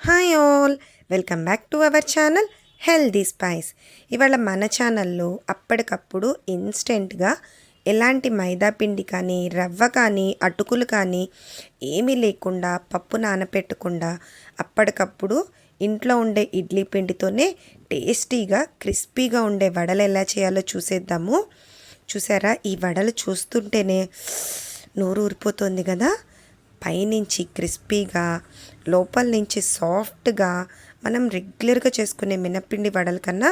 Hi all welcome back to our channel healthy spice. ఇవాళ మన ఛానల్లో అప్పటికప్పుడు ఇన్స్టెంట్గా ఎలాంటి మైదా పిండి కానీ రవ్వ కానీ అటుకులు కానీ ఏమీ లేకుండా పప్పు నానపెట్టకుండా అప్పటికప్పుడు ఇంట్లో ఉండే ఇడ్లీ పిండితోనే టేస్టీగా క్రిస్పీగా ఉండే వడలు ఎలా చేయాలో చూసేద్దాము. చూసారా? ఈ వడలు చూస్తుంటేనే నోరు ఊరిపోతుంది కదా? పైనుంచి క్రిస్పీగా లోపల నుంచి సాఫ్ట్గా మనం రెగ్యులర్గా చేసుకునే మినప్పిండి వడల కన్నా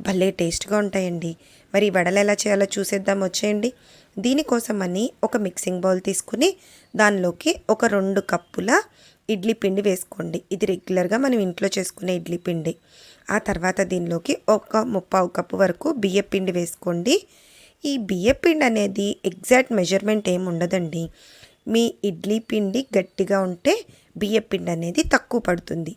భలే టేస్ట్గా ఉంటాయండి. మరి వడలు ఎలా చేయాలో చూసేద్దాం వచ్చేయండి. దీనికోసమని ఒక మిక్సింగ్ బౌల్ తీసుకుని దానిలోకి ఒక రెండు కప్పుల ఇడ్లీ పిండి వేసుకోండి. ఇది రెగ్యులర్గా మనం ఇంట్లో చేసుకునే ఇడ్లీ పిండి. ఆ తర్వాత దీనిలోకి ఒక ముప్పావు కప్పు వరకు బియ్య పిండి వేసుకోండి. ఈ బియ్య పిండి అనేది ఎగ్జాక్ట్ మెజర్మెంట్ ఏమి ఉండదండి. మీ ఇడ్లీ పిండి గట్టిగా ఉంటే బియ్యపిండి అనేది తక్కువ పడుతుంది.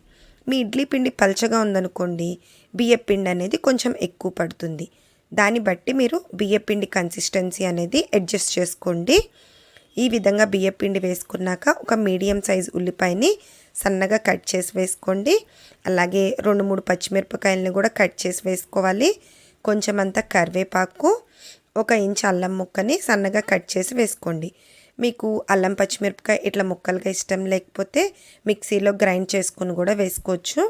మీ ఇడ్లీ పిండి పలచగా ఉందనుకోండి బియ్యపిండి అనేది కొంచెం ఎక్కువ పడుతుంది. దాన్ని బట్టి మీరు బియ్యపిండి కన్సిస్టెన్సీ అనేది అడ్జస్ట్ చేసుకోండి. ఈ విధంగా బియ్యపిండి వేసుకున్నాక ఒక మీడియం సైజ్ ఉల్లిపాయని సన్నగా కట్ చేసి వేసుకోండి. అలాగే రెండు మూడు పచ్చిమిరపకాయలని కూడా కట్ చేసి వేసుకోవాలి. కొంచెం అంత కరివేపాకు ఒక ఇంచ్ అల్లం ముక్కని సన్నగా కట్ చేసి వేసుకోండి. మీకు అల్లం పచ్చిమిరపకాయ ఇట్లా ముక్కలుగా ఇష్టం లేకపోతే మిక్సీలో గ్రైండ్ చేసుకుని కూడా వేసుకోవచ్చు.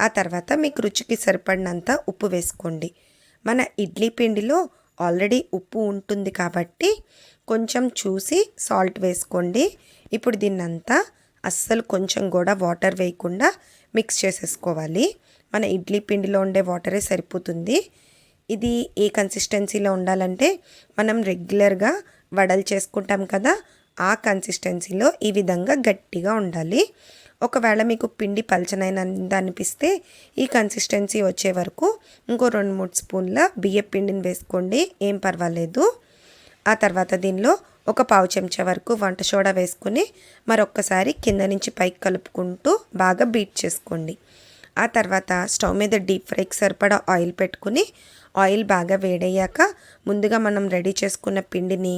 ఆ తర్వాత మీకు రుచికి సరిపడినంత ఉప్పు వేసుకోండి. మన ఇడ్లీ పిండిలో ఆల్రెడీ ఉప్పు ఉంటుంది కాబట్టి కొంచెం చూసి సాల్ట్ వేసుకోండి. ఇప్పుడు దీన్నంతా అస్సలు కొంచెం కూడా వాటర్ వేయకుండా మిక్స్ చేసేసుకోవాలి. మన ఇడ్లీ పిండిలో ఉండే వాటరే సరిపోతుంది. ఇది ఏ కన్సిస్టెన్సీలో ఉండాలంటే మనం రెగ్యులర్గా వడలు చేసుకుంటాం కదా ఆ కన్సిస్టెన్సీలో ఈ విధంగా గట్టిగా ఉండాలి. ఒకవేళ మీకు పిండి పలచనైన అనిపిస్తే ఈ కన్సిస్టెన్సీ వచ్చే వరకు ఇంకో రెండు మూడు స్పూన్ల బియ్య పిండిని వేసుకోండి ఏం పర్వాలేదు. ఆ తర్వాత దీనిలో ఒక పావు చెంచా వరకు వంట సోడా వేసుకుని మరొక్కసారి కింద నుంచి పైకి కలుపుకుంటూ బాగా బీట్ చేసుకోండి. ఆ తర్వాత స్టవ్ మీద డీప్ ఫ్రైకి సరిపడా ఆయిల్ పెట్టుకుని ఆయిల్ బాగా వేడయ్యాక ముందుగా మనం రెడీ చేసుకున్న పిండిని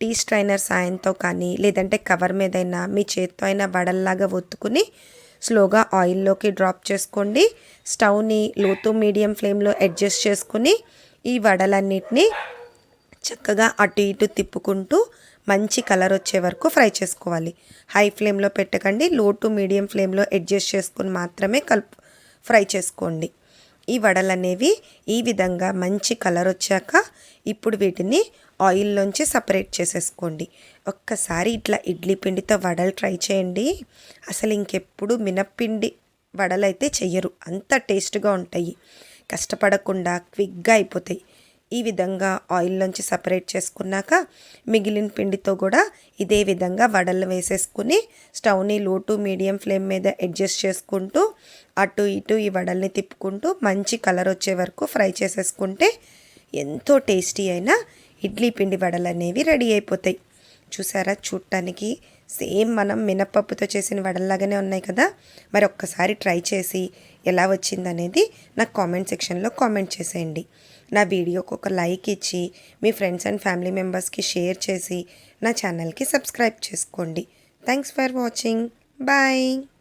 టీ స్ట్రైనర్ సాయంతో కానీ లేదంటే కవర్ మీదైనా మీ చేత్తో అయినా వడల్లాగా ఒత్తుకుని స్లోగా ఆయిల్లోకి డ్రాప్ చేసుకోండి. స్టవ్ని లోతు మీడియం ఫ్లేమ్లో అడ్జస్ట్ చేసుకుని ఈ వడలన్నిటినీ చక్కగా అటు ఇటు తిప్పుకుంటూ మంచి కలర్ వచ్చే వరకు ఫ్రై చేసుకోవాలి. హై ఫ్లేమ్లో పెట్టకండి. లో టు మీడియం ఫ్లేమ్లో అడ్జస్ట్ చేసుకుని మాత్రమే కలుపు ఫ్రై చేసుకోండి. ఈ వడలు అనేవి ఈ విధంగా మంచి కలర్ వచ్చాక ఇప్పుడు వీటిని ఆయిల్లోంచి సపరేట్ చేసేసుకోండి. ఒక్కసారి ఇట్లా ఇడ్లీ పిండితో వడలు ట్రై చేయండి. అసలు ఇంకెప్పుడు మినప్పిండి వడలు అయితే చెయ్యరు. అంత టేస్ట్గా ఉంటాయి. కష్టపడకుండా క్విక్గా అయిపోతాయి. ఈ విధంగా ఆయిల్లోంచి సపరేట్ చేసుకున్నాక మిగిలిన పిండితో కూడా ఇదే విధంగా వడలు వేసేసుకుని స్టవ్ని లో టు మీడియం ఫ్లేమ్ మీద అడ్జస్ట్ చేసుకుంటూ అటు ఇటు ఈ వడల్ని తిప్పుకుంటూ మంచి కలర్ వచ్చే వరకు ఫ్రై చేసేసుకుంటే ఎంతో టేస్టీ అయిన ఇడ్లీ పిండి వడలు అనేవి రెడీ అయిపోతాయి. చూసారా? చూడటానికి సేమ్ మనం మినప్పప్పుతో చేసిన వడల్లాగానే ఉన్నాయి కదా? మరి ఒక్కసారి ట్రై చేసి ఎలా వచ్చిందనేది నాకు కామెంట్ సెక్షన్లో కామెంట్ చేసేయండి. నా వీడియోకి ఒక లైక్ ఇచ్చి మీ ఫ్రెండ్స్ అండ్ ఫ్యామిలీ మెంబర్స్కి షేర్ చేసి నా ఛానల్కి సబ్స్క్రైబ్ చేసుకోండి. Thanks for watching. బాయ్.